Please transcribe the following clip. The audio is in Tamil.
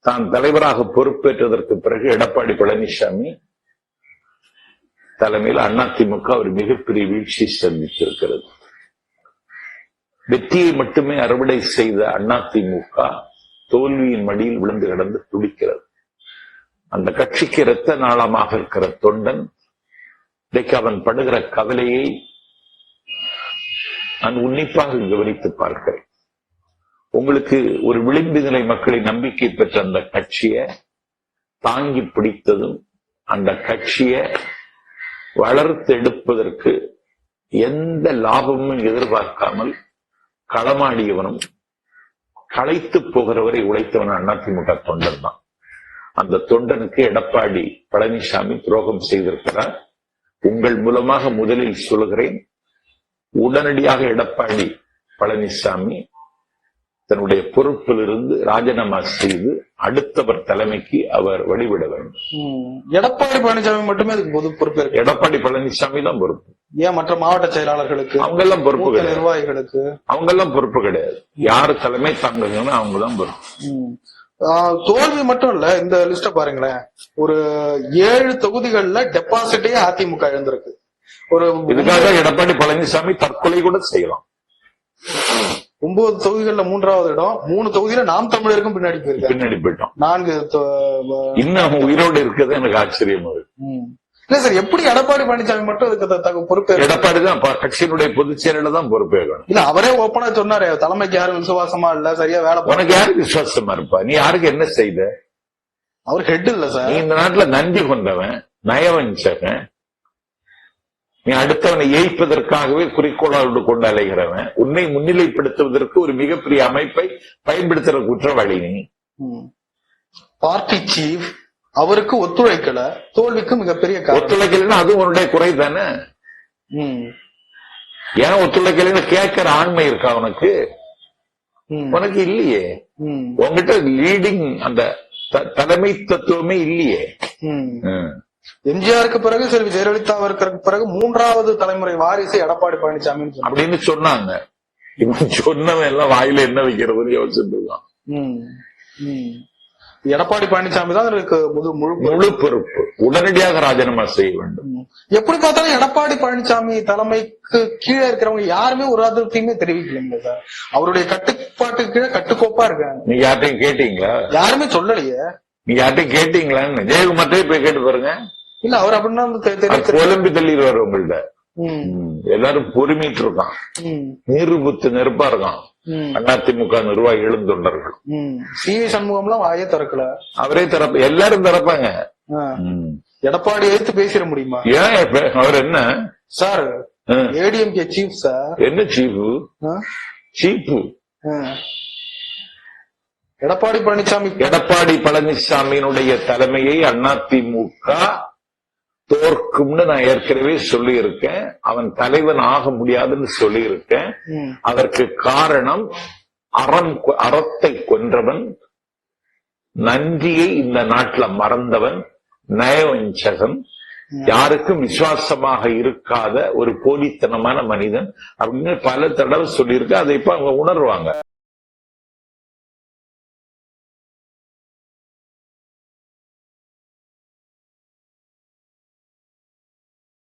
தான் தலைவராக பொறுப்பேற்றதற்கு பிறகு எடப்பாடி பழனிசாமி தலைமையில் அதிமுக ஒரு மிகப்பெரிய வீழ்ச்சி சந்தித்திருக்கிறது. வெற்றியை மட்டுமே அறுவடை செய்த அதிமுக தோல்வியின் மடியில் விழுந்து கிடந்து துடிக்கிறது. அந்த கட்சிக்கு இரத்த நாளமாக இருக்கிற தொண்டன் இன்றைக்கு அவன் படுகிற கவலையை நான் உன்னிப்பாக கவனித்து பார்க்கிறேன். உங்களுக்கு ஒரு விளிம்பு நிலை மக்களை நம்பிக்கை பெற்ற அந்த கட்சியை தாங்கி பிடித்ததும் அந்த கட்சியை வளர்த்து எடுப்பதற்கு எந்த லாபமும் எதிர்பார்க்காமல் களமாடியவனும் களைத்து போகிறவரை உழைத்தவன் அதிமுக தொண்டன் தான். அந்த தொண்டனுக்கு எடப்பாடி பழனிசாமி துரோகம் செய்திருக்கிறார். உங்கள் மூலமாக முதலில் சொல்கிறேன் உடனடியாக எடப்பாடி பழனிசாமி தன்னுடைய பொறுப்பிலிருந்து ராஜினாமா செய்து அடுத்தவர் தலைமைக்கு அவர் வழிவிட வேண்டும். எடப்பாடி பழனிசாமி மட்டுமே அதுக்கு பொது பொறுப்பு எடப்பாடி பழனிசாமி தான் பொறுப்பு. ஏன் மற்ற மாவட்ட செயலாளர்களுக்கு? அவங்க எல்லாம் பொறுப்பு கிடையாது. நிர்வாகிகளுக்கு? அவங்க எல்லாம் பொறுப்பு கிடையாது. யாரு தலைமை தாங்குறாங்களோ அவங்க தான் பொறுப்பு. தோல்வி மட்டும் இல்ல இந்த லிஸ்ட பாருங்களேன். ஒரு ஏழு தொகுதிகள்ல டெபாசிட்டே அதிமுக இழந்திருக்கு. ஒரு இதுக்காக எடப்பாடி பழனிசாமி தற்கொலை கூட செய்யலாம். ஒன்பது தொகுதிகள்ல மூன்றாவது இடம் மூணு தொகுதியில நாம் தமிழருக்கும் பின்னாடி போயிருக்காரு. பின்னாடி போயிட்டோம். நான்கு இன்னும் உயிரோடு இருக்கிறது எனக்கு ஆச்சரியமா. இல்ல சார் எப்படி எடப்பாடி பழனிசாமி மட்டும் இதுக்கு பொறுப்பு? எடப்பாடி தான் கட்சியினுடைய பொதுச் செயலாளர் தான் பொறுப்பேற்கணும் இல்ல அவரே ஓப்பனா சொன்னாரு தலைமைக்கு யாரும் விசுவாசமா இல்ல சரியா வேலை உனக்கு யாருக்கு விசுவாசமா இருப்பா? நீ யாருக்கு என்ன செய்த? அவர் ஹெட் இல்ல நீ சார் இந்த நாட்டுல நன்றி கொண்டவன் நயவஞ்சகன் நீ அடுத்தவனை ஏய்ப்பதற்காகவே குறிக்கோளோடு கொண்டு அலைகிறவன் உன்னை முன்னிலைப்படுத்துவதற்கு ஒரு மிகப்பெரிய அமைப்பை பயன்படுத்துற குற்றவாளி நீ பார்ட்டி சீஃப் அவருக்கு ஒத்துழைக்கல தோல்விக்கு மிகப்பெரிய ஒத்துழைக்கலைன்னா அது உன்னுடைய குறை தானே ம். ஏன் ஒத்துழைக்கலைன்னு கேட்கிற ஆண்மை இருக்கா உனக்கு. உனக்கு இல்லையே ம். உன்கிட்ட லீடிங் அந்த தலைமை தத்துவமே இல்லையே ம். ம். எம்ஜிஆருக்கு பிறகு செல்வி ஜெயலலிதா இருக்கிற பிறகு மூன்றாவது தலைமுறை வாரிசு எடப்பாடி சொன்னாங்க. அப்படின்னு சொன்னாங்க. இவன் சொன்னவன் எல்லாம் வாயில என்ன வைக்கிறதுன்னு யோசிச்சுட்டு இருக்கான். எடப்பாடி பழனிசாமி தான் இதுக்கு முழு முழு முழு பொறுப்பு. உடனடியாக ராஜினாமா செய்ய வேண்டும். எப்படி பார்த்தாலும் எடப்பாடி பழனிசாமி தலைமைக்கு கீழே இருக்கிறவங்க யாருமே ஒரு அதிருப்தியுமே தெரிவிக்கலைங்க சார். அவருடைய கட்டுப்பாட்டுக்கு கீழே கட்டுக்கோப்பா இருக்காங்க. நீங்க யார்ட்டையும் கேட்டீங்களா? யாருமே சொல்லலையே. நீங்க யார்ட்டையும் கேட்டீங்களான்னு? ஜெயக்குமார்ட்டே போய் கேட்டு பாருங்க. இல்ல அவர் அப்படின்னா புலம்பி தள்ளிடுவார் உங்கள்ட்ட. எல்லாரும் பொறுமிட்டு இருக்கான். நீருபுத்து நெருப்பா இருக்கான். அதிமுக நிர்வாகிகளும் தொண்டர்கள் ம். சி வி சண்முகம்லாம் வாயே திறக்கல அவரே தரப்பு எல்லாரும். ம். எடப்பாடி எடுத்து பேசிட முடியுமா ஏன் அவர் என்ன சார். ஏடிஎம்கே சீஃப் சார் என்ன? சீப்பு ஆ. எடப்பாடி பழனிசாமி எடப்பாடி பழனிசாமியினுடைய தலைமையை அதிமுக தோற்கும்னு நான் ஏற்கனவே சொல்லியிருக்கேன். அவன் தலைவன் ஆக முடியாதுன்னு சொல்லியிருக்கேன். ம். அதற்கு காரணம் அறம் அறத்தை கொன்றவன் நன்றியை இந்த நாட்டுல மறந்தவன் நயவஞ்சகன். யாருக்கும் விசுவாசமாக இருக்காத ஒரு போலித்தனமான மனிதன். அப்படின்னு பல தடவை சொல்லியிருக்க. அதை இப்ப அவங்க உணர்வாங்க.